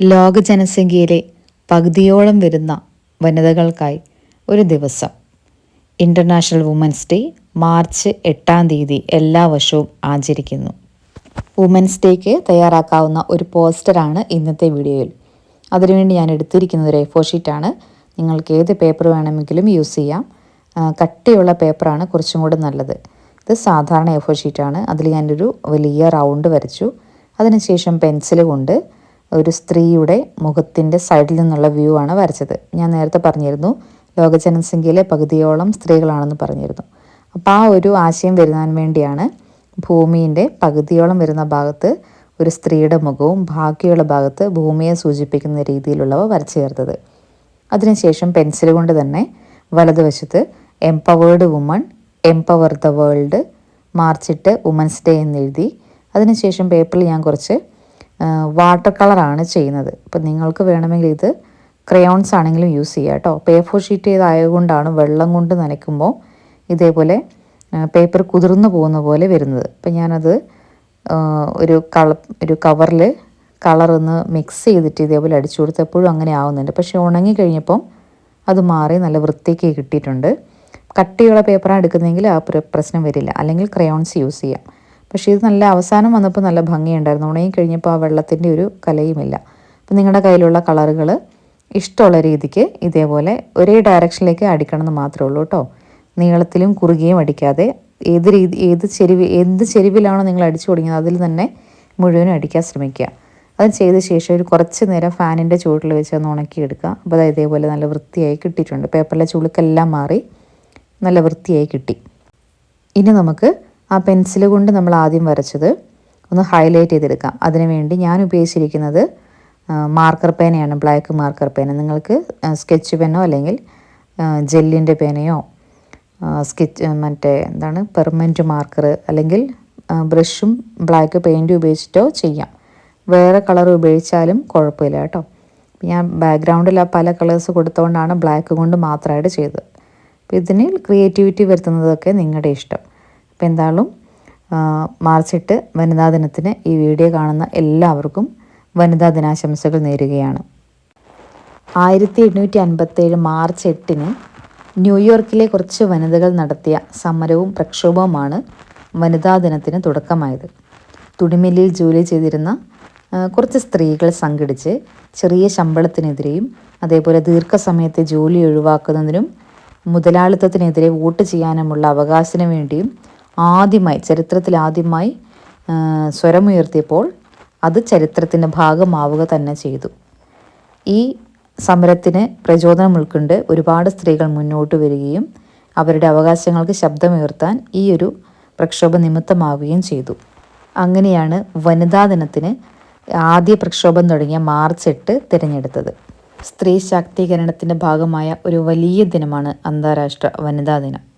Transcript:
ലോക ജനസംഖ്യയിലെ പകുതിയോളം വരുന്ന വനിതകൾക്കായി ഒരു ദിവസം. ഇന്റർനാഷണൽ വുമൻസ് ഡേ മാർച്ച് എട്ടാം തീയതി എല്ലാ വർഷവും ആചരിക്കുന്നു. വുമൻസ് ഡേക്ക് തയ്യാറാക്കാവുന്ന ഒരു പോസ്റ്ററാണ് ഇന്നത്തെ വീഡിയോയിൽ. അതിനുവേണ്ടി ഞാൻ എടുത്തിരിക്കുന്ന ഒരു എഫോ ഷീറ്റാണ് നിങ്ങൾക്ക് ഏത് പേപ്പർ വേണമെങ്കിലും യൂസ് ചെയ്യാം. കട്ടിയുള്ള പേപ്പറാണ് കുറച്ചും കൂടെ നല്ലത്. ഇത് സാധാരണ എഫോ ഷീറ്റാണ് അതിൽ ഞാനൊരു വലിയ റൗണ്ട് വരച്ചു. അതിനുശേഷം പെൻസിൽ കൊണ്ട് ഒരു സ്ത്രീയുടെ മുഖത്തിന്റെ സൈഡിൽ നിന്നുള്ള വ്യൂ ആണ് വരച്ചത്. ഞാൻ നേരത്തെ പറഞ്ഞിരുന്നു ലോക ജനസംഖ്യയിലെ പകുതിയോളം സ്ത്രീകളാണെന്ന് പറഞ്ഞിരുന്നു. അപ്പോൾ ആ ഒരു ആശയം വരുന്നതിന് വേണ്ടിയാണ് ഭൂമിന്റെ പകുതിയോളം വരുന്ന ഭാഗത്ത് ഒരു സ്ത്രീയുടെ മുഖവും ബാക്കിയുള്ള ഭാഗത്ത് ഭൂമിയെ സൂചിപ്പിക്കുന്ന രീതിയിലുള്ളവ വരച്ചു ചേർത്തത്. അതിനുശേഷം പെൻസിൽ കൊണ്ട് തന്നെ വലതുവശത്ത് empowered woman empower the world മാർച്ചിട്ട് women's day എന്നെഴുതി അതിനുശേഷം പേപ്പറിൽ ഞാൻ കുറച്ച് വാട്ടർ കളറാണ് ചെയ്യുന്നത്. ഇപ്പം നിങ്ങൾക്ക് വേണമെങ്കിൽ ഇത് ക്രയോൺസ് ആണെങ്കിലും യൂസ് ചെയ്യുക കേട്ടോ. പേപ്പർ ഷീറ്റ് ചെയ്തായതുകൊണ്ടാണ് വെള്ളം കൊണ്ട് നനയ്ക്കുമ്പോൾ ഇതേപോലെ പേപ്പർ കുതിർന്നു പോകുന്ന പോലെ വരുന്നത്. അപ്പം ഞാനത് ഒരു കള ഒരു കവറിൽ കളർ ഒന്ന് മിക്സ് ചെയ്തിട്ട് ഇതേപോലെ അടിച്ചു കൊടുത്തപ്പോഴും അങ്ങനെ ആവുന്നുണ്ട്. പക്ഷേ ഉണങ്ങി കഴിഞ്ഞപ്പം അത് മാറി നല്ല വൃത്തിക്ക് കിട്ടിയിട്ടുണ്ട്. കട്ടിയുള്ള പേപ്പറാണ് എടുക്കുന്നതെങ്കിൽ ആ പ്രശ്നം വരില്ല. അല്ലെങ്കിൽ ക്രയോൺസ് യൂസ് ചെയ്യാം. പക്ഷേ ഇത് നല്ല അവസാനം വന്നപ്പോൾ നല്ല ഭംഗിയുണ്ടായിരുന്നു. ഉണങ്ങി കഴിഞ്ഞപ്പോൾ ആ വെള്ളത്തിന്റെ ഒരു കലയുമില്ല. അപ്പം നിങ്ങളുടെ കയ്യിലുള്ള കളറുകൾ ഇഷ്ടമുള്ള രീതിക്ക് ഇതേപോലെ ഒരേ ഡയറക്ഷനിലേക്ക് അടിക്കണം എന്ന് മാത്രമേ ഉള്ളൂ കേട്ടോ. നീളത്തിലും കുറുകിയും അടിക്കാതെ ഏത് രീതി ഏത് ചെരുവ് എന്ത് ചെരുവിലാണോ നിങ്ങൾ അടിച്ചു തുടങ്ങിയത് അതിൽ തന്നെ മുഴുവനും അടിക്കാൻ ശ്രമിക്കുക. അത് ചെയ്ത ശേഷം ഒരു കുറച്ച് നേരം ഫാനിന്റെ ചുവട്ടിൽ വെച്ച് ഒന്ന് ഉണക്കിയെടുക്കുക. അപ്പോൾ അത് ഇതേപോലെ നല്ല വൃത്തിയായി കിട്ടിയിട്ടുണ്ട്. പേപ്പറിലെ ചുളുക്കെല്ലാം മാറി നല്ല വൃത്തിയായി കിട്ടി. ഇനി നമുക്ക് ആ പെൻസിൽ കൊണ്ട് നമ്മൾ ആദ്യം വരച്ചത് ഒന്ന് ഹൈലൈറ്റ് ചെയ്തെടുക്കാം. അതിനുവേണ്ടി ഞാൻ ഉപയോഗിച്ചിരിക്കുന്നത് മാർക്കർ പേനയാണ് ബ്ലാക്ക് മാർക്കർ പേന. നിങ്ങൾക്ക് സ്കെച്ച് പെനോ അല്ലെങ്കിൽ ജെല്ലിന്റെ പേനയോ സ്കെച്ച് മറ്റേ എന്താണ് പെർമനന്റ് മാർക്കർ അല്ലെങ്കിൽ ബ്രഷും ബ്ലാക്ക് പെയിന്റും ഉപയോഗിച്ചിട്ടോ ചെയ്യാം. വേറെ കളർ ഉപയോഗിച്ചാലും കുഴപ്പമില്ല കേട്ടോ. ഞാൻ ബാക്ക്ഗ്രൗണ്ടിൽ ആ പല കളേഴ്സ് കൊടുത്തുകൊണ്ടാണ് ബ്ലാക്ക് കൊണ്ട് മാത്രമായിട്ട് ചെയ്തത്. അപ്പോൾ ഇതിന് ക്രിയേറ്റിവിറ്റി വരുത്തുന്നതൊക്കെ നിങ്ങളുടെ ഇഷ്ടം. അപ്പോൾ എന്തായാലും മാർച്ച് എട്ട് വനിതാ ദിനത്തിന് ഈ വീഡിയോ കാണുന്ന എല്ലാവർക്കും വനിതാ ദിനാശംസകൾ നേരുകയാണ്. ആയിരത്തി എണ്ണൂറ്റി അൻപത്തേഴ് മാർച്ച് എട്ടിന് ന്യൂയോർക്കിലെ കുറച്ച് വനിതകൾ നടത്തിയ സമരവും പ്രക്ഷോഭവുമാണ് വനിതാ ദിനത്തിന് തുടക്കമായത്. തുണിമില്ലിൽ ജോലി ചെയ്തിരുന്ന കുറച്ച് സ്ത്രീകൾ സംഘടിച്ച് ചെറിയ ശമ്പളത്തിനെതിരെയും അതേപോലെ ദീർഘസമയത്തെ ജോലി ഒഴിവാക്കുന്നതിനും മുതലാളിത്തത്തിനെതിരെ വോട്ട് ചെയ്യാനുമുള്ള അവകാശത്തിന് വേണ്ടിയും ആദ്യമായി ചരിത്രത്തിൽ ആദ്യമായി സ്വരമുയർത്തിയപ്പോൾ അത് ചരിത്രത്തിന്റെ ഭാഗമാവുക തന്നെ ചെയ്തു. ഈ സമരത്തിന് പ്രചോദനം ഉൾക്കൊണ്ട് ഒരുപാട് സ്ത്രീകൾ മുന്നോട്ട് വരികയും അവരുടെ അവകാശങ്ങൾക്ക് ശബ്ദമുയർത്താൻ ഈ ഒരു പ്രക്ഷോഭ നിമിത്തമാവുകയും ചെയ്തു. അങ്ങനെയാണ് വനിതാ ദിനത്തിന് ആദ്യ പ്രക്ഷോഭം തുടങ്ങിയ മാർച്ച് എട്ട് തിരഞ്ഞെടുത്തത്. സ്ത്രീ ശാക്തീകരണത്തിന്റെ ഭാഗമായ ഒരു വലിയ ദിനമാണ് അന്താരാഷ്ട്ര വനിതാ ദിനം.